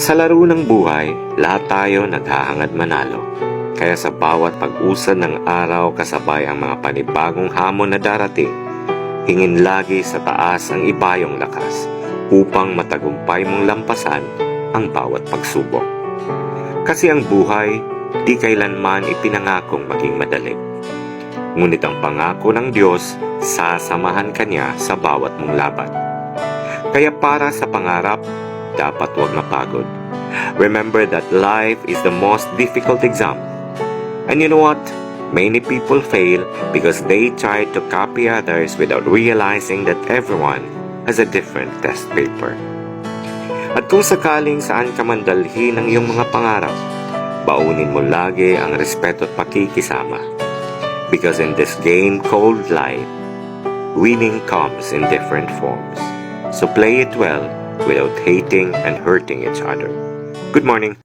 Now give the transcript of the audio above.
Sa laro ng buhay, lahat tayo naghahangad manalo. Kaya sa bawat pag-usad ng araw kasabay ang mga panibagong hamon na darating, hingin lagi sa taas ang ibayong lakas upang matagumpay mong lampasan ang bawat pagsubok. Kasi ang buhay, di kailanman ipinangakong maging madali. Ngunit ang pangako ng Diyos, sasamahan ka niya sa bawat mong laban. Kaya para sa pangarap, dapat huwag mapagod. Remember that life is the most difficult exam. And you know what? Many people fail because they try to copy others without realizing that everyone has a different test paper. At kung sakaling saan ka man dalhin ang iyong mga pangarap, baunin mo lagi ang respeto at pakikisama. Because in this game called life, winning comes in different forms. So play it well without hating and hurting each other. Good morning.